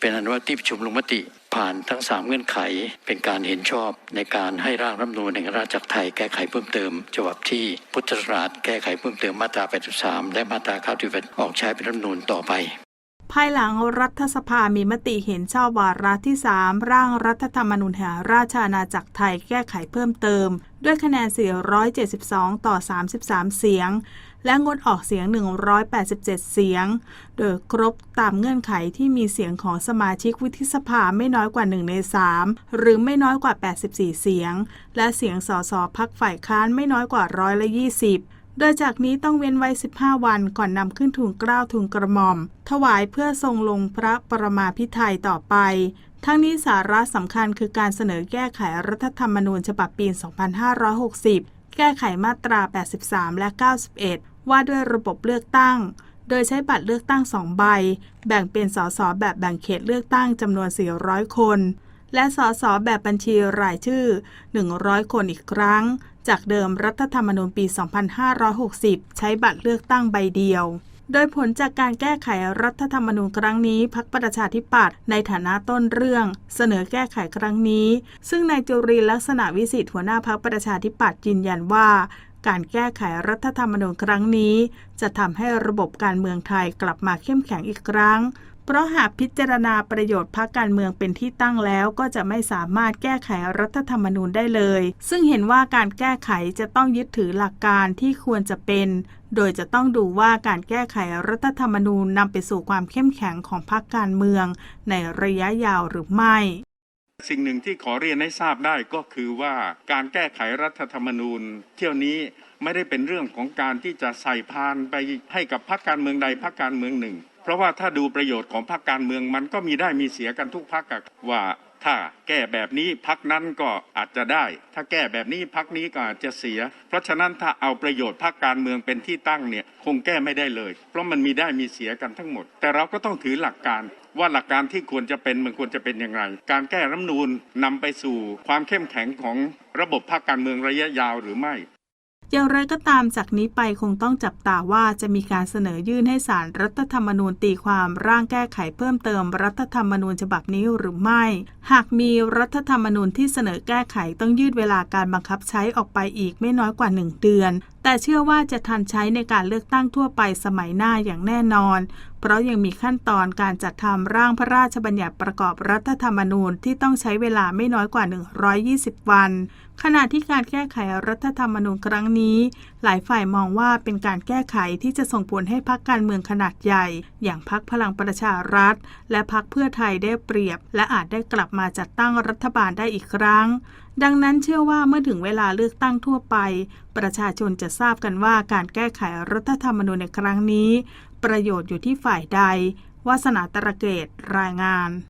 เป็นอันว่าที่ประชุมลงมติผ่านทั้ง 3 เงื่อนไขเป็นการเห็นชอบในการให้ร่างรัฐมนูลแห่งราชจักรไทยแก้ไขเพิ่มเติมฉบับที่พุทธศักราแก้ไขเพิ่มเติมมาตรา 83 และมาตรา 91 ออกใช้เป็นรัฐมนูลต่อไป ภายหลังรัฐสภามีมติเห็นชอบวาระที่ 3 ร่างรัฐธรรมนูญแห่งราชอาณาจักรไทยแก้ไขเพิ่มเติม ด้วยคะแนน 472 ต่อ 33 เสียง และงดออกเสียง 187 เสียง โดยครบตามเงื่อนไขที่มีเสียงของสมาชิกวุฒิสภาไม่น้อยกว่า 1 ใน 3 หรือไม่น้อยกว่า 84 เสียง และเสียงสสพักฝ่ายค้านไม่น้อยกว่าร้อยละ20 โดยจากนี้ต้องเว้นไว้ 15 วันก่อนนำขึ้นทูลเกล้าทูลกระหม่อม ถวายเพื่อทรงลงพระประมาพิไทยต่อไป ทั้งนี้สาระสำคัญคือการเสนอแก้ไขรัฐธรรมนูญฉบับปี 2560 แก้ไขมาตรา 83 และ 91 ว่าด้วยระบบเลือกตั้ง โดยใช้บัตรเลือกตั้ง 2 ใบ แบ่งเป็นสสแบบแบ่งเขตเลือกตั้งจำนวน 400 คนและสสแบบบัญชีรายชื่อ 100 คนอีกครั้ง จากเดิมรัฐธรรมนูญปี 2560 ใช้บัตรเลือกตั้งใบเดียว โดยผลจากการแก้ไขรัฐธรรมนูญครั้งนี้พักประชาธิปัตย์ในฐานะต้นเรื่อง เสนอแก้ไขครั้งนี้ ซึ่งนายจุรินลักษณะวิสิทธิ์หัวหน้าพักประชาธิปัตย์ยืนยันว่าการแก้ไขรัฐธรรมนูญครั้งนี้ จะทำให้ระบบการเมืองไทยกลับมาเข้มแข็งอีกครั้ง เพราะหากพิจารณาประโยชน์พรรคการเมืองเป็นที่ตั้งแล้ว ก็จะไม่สามารถแก้ไขรัฐธรรมนูญได้เลย ซึ่งเห็นว่าการแก้ไขจะต้องยึดถือหลักการที่ควรจะเป็น โดยจะต้องดูว่าการแก้ไขรัฐธรรมนูญนำไปสู่ความเข้มแข็งของพรรคการเมือง ในระยะยาวหรือไม่สิ่งหนึ่งที่ขอเรียนให้ทราบได้ก็คือว่าการแก้ไขรัฐธรรมนูญ เที่ยวนี้ไม่ได้เป็นเรื่องของการที่จะใส่พานไปให้กับพรรคการเมืองใดพรรคการเมืองหนึ่ง ราะว่าถ้าดูประโยชน์ของพรรคการเมืองมันก็มีได้มีเสียกันทุกพรรคว่าถ้าแก้แบบนี้พรรคนั้นก็อาจจะได้ ถ้าแก้แบบนี้พรรคนี้ก็อาจจะเสีย เพราะฉะนั้นถ้าเอาประโยชน์พรรคการเมืองเป็นที่ตั้งเนี่ยคงแก้ไม่ได้เลย เพราะมันมีได้มีเสียกันทั้งหมด แต่เราก็ต้องถือหลักการว่าหลักการที่ควรจะเป็นมันควรจะเป็นอย่างไร การแก้รัฐนูญนำไปสู่ความเข้มแข็งของระบบภาคการเมืองระยะยาวหรือไม่ อย่างไรก็ตามจากนี้ไปคงต้องจับตาว่าจะมีการเสนอยื่นให้สารรัฐธรรมนูญตีความร่างแก้ไขเพิ่มเติมรัฐธรรมนูญฉบับนี้หรือไม่ หากมีรัฐธรรมนูญที่เสนอแก้ไขต้องยืดเวลาการบังคับใช้ออกไปอีกไม่น้อยกว่า 1 เดือน แต่เชื่อว่าจะทันใช้ในการเลือกตั้งทั่วไปสมัยหน้าอย่างแน่นอน เพราะยังมีขั้นตอนการจัดทำร่างพระราชบัญญัติประกอบรัฐธรรมนูญที่ต้องใช้เวลาไม่น้อยกว่า 120 วัน ขณะที่การแก้ไขรัฐธรรมนูญครั้งนี้ หลายฝ่ายมองว่าเป็นการแก้ไขที่จะส่งผลให้พรรคการเมืองขนาดใหญ่ อย่างพรรคพลังประชารัฐ และพรรคเพื่อไทยได้เปรียบ และอาจได้กลับมาจัดตั้งรัฐบาลได้อีกครั้ง ดังนั้นเชื่อว่าเมื่อถึงเวลาเลือกตั้งทั่วไป ประชาชนจะทราบกันว่าการแก้ไขรัฐธรรมนูญในครั้งนี้ ประโยชน์อยู่ที่ฝ่ายใดวาสนาตระเกตรายงาน